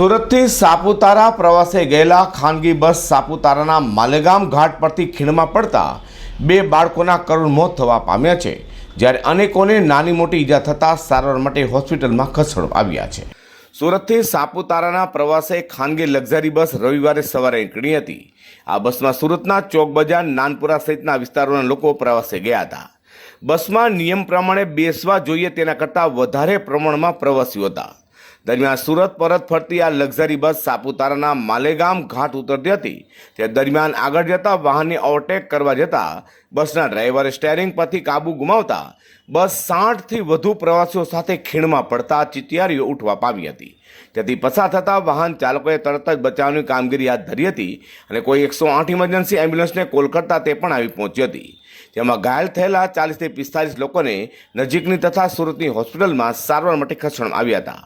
સુરતથી સાપુતારા પ્રવાસે ગયેલા ખાનગી બસ સાપુતારાના માલેગામ ઘાટ પરથી ખીણમાં પડતા બે બાળકોના કરુણ મોત થવા પામ્યા છે, જ્યારે અનેકોને નાની મોટી ઈજા થતાં સારવાર માટે હોસ્પિટલમાં ખસેડવામાં આવ્યા છે. સુરતથી સાપુતારાના પ્રવાસે ખાનગી લક્ઝરી બસ રવિવારે સવારે નીકળી હતી. આ બસમાં સુરતના ચોક બજાર, નાનપુરા સહિતના વિસ્તારોના લોકો પ્રવાસે ગયા હતા. બસમાં નિયમ પ્રમાણે બેસવા જોઈએ તેના કરતાં વધારે પ્રમાણમાં પ્રવાસીઓ હતા. દરમિયાન સુરત, પરત ફરતી આ લક્ઝરી બસ સાપુતારાના માલેગામ ઘાટ ઉતરતી હતી. તે દરમિયાન આગળ જતા વાહનને ઓવરટેક કરવા જતા બસના ડ્રાઈવરે સ્ટેરિંગ પરથી કાબુ ગુમાવતા બસ સાઠથી વધુ પ્રવાસીઓ સાથે ખીણમાં પડતા ચિતિયારીઓ ઉઠવા પામી હતી. તેથી પસાર થતા વાહન ચાલકોએ તરત જ બચાવની કામગીરી હાથ ધરી હતી અને કોઈ એકસો આઠ ઇમરજન્સી એમ્બ્યુલન્સને કોલ કરતા તે પણ આવી પહોંચી હતી. જેમાં ઘાયલ થયેલા ચાલીસથી પિસ્તાલીસ લોકોને નજીકની તથા સુરતની હોસ્પિટલમાં સારવાર માટે ખસેડવામાં આવ્યા હતા.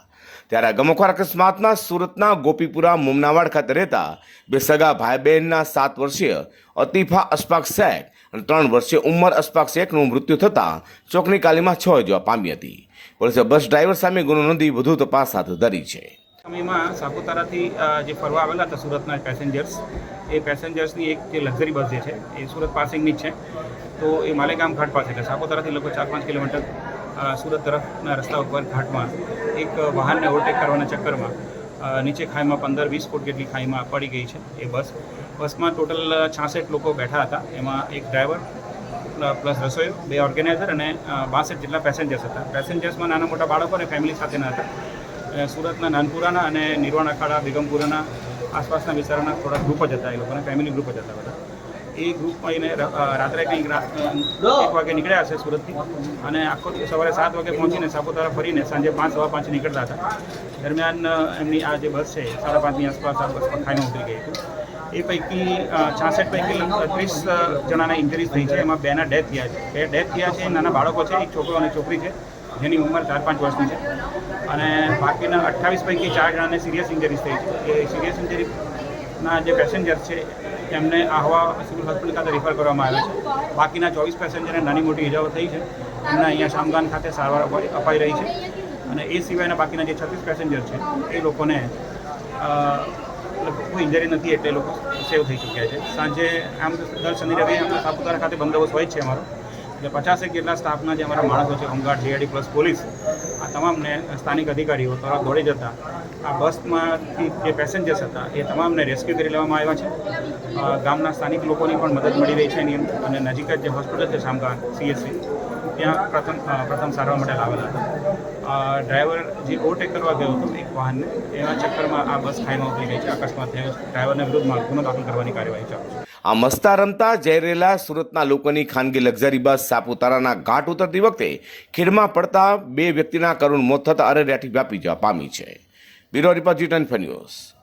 ત્યારે ગમખોર અકસ્માતમાં સુરતના ગોપીપુરા મુમનાવાડ ખાતે રહેતા બે સગા ભાઈ બહેનના સાત વર્ષીય અતિફા અશફાક શેખ અને ત્રણ વર્ષીય ઉમર અશફાક શેખનું મૃત્યુ થતાં ચોકની કાલીમાં છ જોવા પામી હતી. પોલીસે બસ ડ્રાઈવર સામે ગુનો નોંધી વધુ તપાસ હાથ ધરી છે. સમયમાં સાપુતારાથી જે ફરવા આવેલા હતા સુરતના પેસેન્જર્સ એ પેસેન્જર્સની એક જે લક્ઝરી બસ જે છે, એ સુરત પાસિંગની જ છે. તો એ માલેગામ ઘાટ પાસે એટલે સાપુતારાથી લગભગ ચાર પાંચ કિલોમીટર સુરત તરફના રસ્તા ઉપર ઘાટમાં એક વાહનને ઓવરટેક કરવાના ચક્કરમાં નીચે ખાઈમાં પંદર, વીસ ફૂટ જેટલી ખાઈમાં પડી ગઈ છે એ બસ. બસમાં ટોટલ છાસઠ લોકો બેઠા હતા. એમાં એક ડ્રાઈવર પ્લસ રસોઈયો, બે ઓર્ગેનાઇઝર અને બાસઠ જેટલા પેસેન્જર્સ હતા. પેસેન્જર્સમાં નાના મોટા બાળકો અને ફેમિલી સાથેના હતા. સુરતના નાનપુરાના અને નિર્વાણ અખાડા, બેગમપુરાના આસપાસના વિસ્તારના થોડા ગ્રુપ જ હતા એ લોકોના ફેમિલી ગ્રુપ જ હતા બધા. એ ગ્રુપમાં એને રાત્રે કંઈક એક વાગે નીકળ્યા હશે સુરતથી. અને આખો સવારે સાત વાગે પહોંચીને સાપુતારા ફરીને સાંજે પાંચ, સવા પાંચ નીકળતા હતા. દરમિયાન એમની આ જે બસ છે, સાડા પાંચની આસપાસ આ બસ ખાઈને ઉતરી ગઈ હતી. એ પૈકી છાસઠ પૈકી ત્રીસ જણાના ઇન્જરીઝ થઈ છે. એમાં બેના ડેથ થયા છે. બે ડેથ થયા છે. નાના બાળકો છે, એક છોકરો અને છોકરી છે, જેની ઉંમર ચાર, પાંચ વર્ષની છે. અને બાકીના અઠ્ઠાવીસ પૈકી ચાર જણાને સિરિયસ ઇન્જરીઝ થઈ છે. એ સિરિયસ ઇન્જરીના જે પેસેન્જર છે, એમને આહવા સિવિલ હોસ્પિટલ ખાતે રિફર કરવામાં આવે છે. બાકીના ચોવીસ પેસેન્જરને નાની મોટી ઇજાઓ થઈ છે. એમને અહીંયા શામગાન ખાતે સારવાર અપાઈ રહી છે. અને એ સિવાયના બાકીના જે છત્રીસ પેસેન્જર છે, એ લોકોને કોઈ ઇન્જરી નથી એટલે લોકો સેવ થઈ ચૂક્યા છે. સાંજે આમ દર શનિ રવિ આપણે સાપુતારા ખાતે બંદોબસ્ત હોય છે અમારો. એટલે પચાસેક જેટલા સ્ટાફના જે અમારા માણસો છે, હોમગાર્ડ જીઆઈડી પ્લસ પોલીસ, આ તમામને સ્થાનિક અધિકારીઓ તરફ દોડી જતા આ બસમાંથી જે પેસેન્જર્સ હતા, એ તમામને રેસ્ક્યુ કરી લેવામાં આવ્યા છે. ગામના સ્થાનિક લોકોની પણ મદદ મળી રહી છે એની અને નજીક જ જે હોસ્પિટલ છે શામગામ સીએસસી ત્યાં પ્રથમ પ્રથમ સારવાર માટે લાવેલા હતા. ડ્રાઈવર જે ઓવરટેક કરવા ગયો હતો, એક વાહનને, એના ચક્કરમાં આ બસ ખાઈમાં ઉતરી ગઈ છે. અકસ્માત થયો છે. ડ્રાઈવરના વિરુદ્ધમાં ગુનો દાખલ કરવાની કાર્યવાહી ચાલુ છે. આ મસ્તા રમતા જઈ રહેલા સુરતના લોકોની ખાનગી લક્ઝરી બસ સાપુતારાના ઘાટ ઉતરતી વખતે ખીણમાં પડતા બે વ્યક્તિના કરુણ મોત થતા અરેરાટી વ્યાપી જવા પામી છે. biro Ripa G10 News.